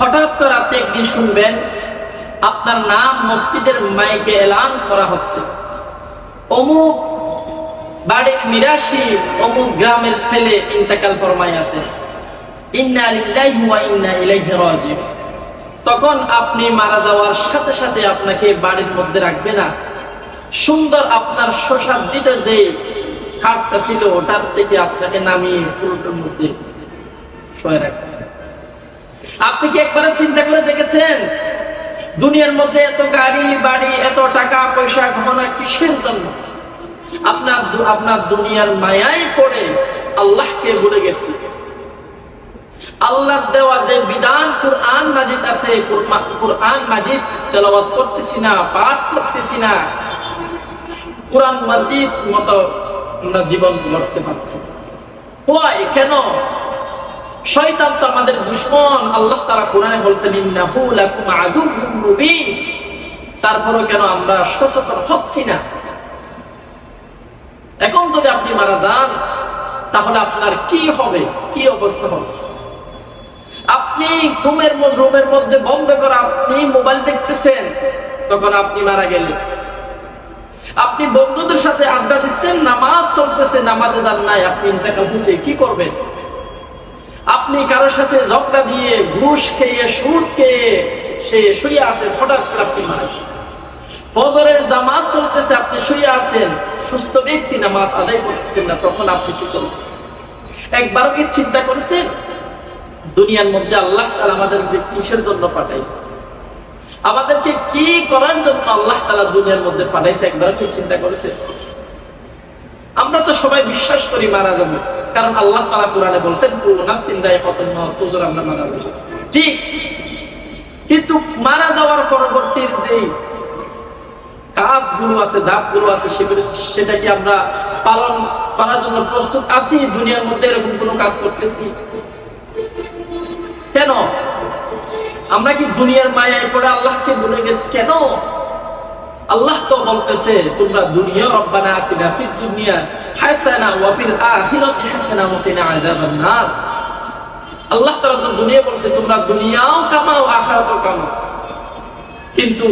হঠাৎ করে আপনি একদিন শুনবেন, আপনার নাম মসজিদের মাইকে এলান করা হচ্ছে। অমুক বাড়ির মিরাশি অমুক গ্রামের ছেলে ইন্তেকাল ফরমাই আছে। তখন আপনি মারা যাওয়ার সাথে সাথে আপনাকে বাড়ির মধ্যে রাখবে না। সুন্দর আপনার সুসজ্জিত যে খাটটা ছিল, ওটার থেকে আপনাকে নামিয়ে চুলটার মধ্যে শোয়ে রাখবে। আপনি কি একবারে চিন্তা করে দেখেছেন? দুনিয়ার মধ্যে এত গাড়ি, বাড়ি, এত টাকা, পয়সা, গহনা কিসের জন্য? আপনার আপনার দুনিয়ার মায়ায় পড়ে আল্লাহকে ভুলে গেছি। আল্লাহর দেওয়া যে বিধান কোরআন মাজিদ আছে কোরআন মাজিদ তেলাওয়াত করতেছি না, পাঠ করতেছি না। কোরআন মাজিদ মতো আমরা জীবন গড়তে পারছি কেন? শয়তান তো আমাদের দুশ্মন। আল্লাহ তারা কোরআনে বলছেন তারপরও কেন আমরা সচেতন হচ্ছি না? এখন যদি আপনি মারা যান, তাহলে আপনার কি হবে? কি অবস্থা হবে? আপনি ঘুমের রুমের মধ্যে বন্ধ করে আপনি মোবাইল দেখতেছেন, তখন আপনি মারা গেলেন। আপনি বন্ধুদের সাথে আড্ডা দিচ্ছেন, নামাজ চলতেছে, নামাজে যান নাই, আপনি ইন্তেকাল হয়েছে, কি করবেন? আপনি কারোর সাথে ঝগড়া দিয়ে ঘুষ খেয়ে, সুদ খেয়ে, সে শুয়ে আছেন হঠাৎ করে আপনি মারা ফজরের জামাজ চলতেছে, আপনি শুয়ে আছেন, সুস্থ ব্যক্তি, নামাজ আদায় করতেছেন না, তখন আপনি কি করবেন একবারও কি চিন্তা করেছেন? দুনিয়ার মধ্যে আল্লাহ তালা আমাদের কিসের জন্য পাঠাই আমাদেরকে কি করার জন্য আল্লাহ তালা দুনিয়ার মধ্যে পাঠাইছে একবার কি চিন্তা করেছে আমরা তো সবাই বিশ্বাস করি মারা যাব। কারণ আল্লাহ তালা কোরআনে বলছেন কুল্লু নাফসিন যায়ফাতুল মাউত, হুজুর আমরা মারা যাব। ঠিক কিন্তু মারা যাওয়ার পরবর্তীর যে কাজগুলো আছে ধাপগুলো আছে সেগুলো সেটা কি আমরা পালন করার জন্য প্রস্তুত আছি? দুনিয়ার মধ্যে এরকম কোনো কাজ করতেছি? কেন? আমরা কি দুনিয়ার মায়ায় পড়ে আল্লাহকে ভুলে গেছি? কেন? আল্লাহ তো বলতেছে, তোমরা দুনিয়া রব্বানা আতিনা ফিদ দুনিয়া হাসানা ওয়া ফিল আখিরাতি হাসানা ওয়া কিনা আযাবান নার। আল্লাহ তাআলা তো দুনিয়া বলছে, তোমরা দুনিয়াও কামাও, আখিরাতও কামাও। কিন্তু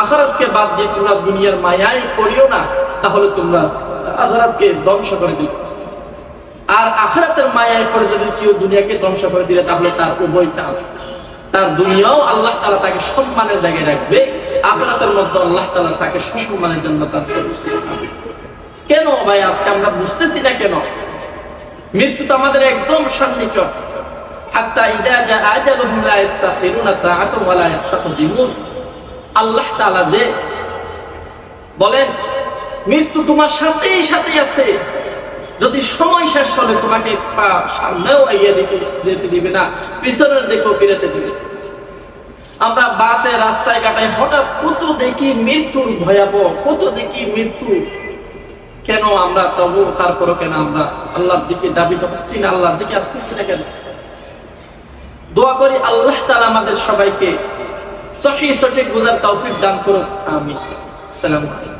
আখিরাতকে বাদ দিয়ে তোমরা দুনিয়ার মায়ায় পড়িও না, তাহলে তোমরা আখিরাতকে ধ্বংস করে দিবে। আর আখরাতের মায়ায় পড়ে যদি কেউ দুনিয়াকে ধ্বংস করে দিলে তাহলে তার উভয়টা আছে। তার দুনিয়াও আল্লাহ তালা তাকে সম্মানের জায়গায় রাখবে। আখরাতের মধ্যে আল্লাহ তালা তাকে সুসম্মানের জন্য তার কেন ভাই, আজকে আমরা বুঝতেছি না কেন? মৃত্যু তো আমাদের একদম সন্নিকট তোমার সাথে আছে। যদি সময় শেষ হলে তোমাকে সামনেও যেতে দিবে না, পিছনের দিকেও ফিরেতে দিবে। আমরা বাসে রাস্তায় কাটাই, হঠাৎ কত দেখি মৃত্যুর ভয়াবহ, কত দেখি মৃত্যু। কেন আমরা তবু, তারপরও কেন আমরা আল্লাহর দিকে দাবি হচ্ছি না, আল্লাহর দিকে আসতেছি না কেন? দোয়া করি আল্লাহ তালা আমাদের সবাইকে সঠিক সঠিক বোঝার তৌফিক দান করুক আমি আসসালামু আলাইকুম।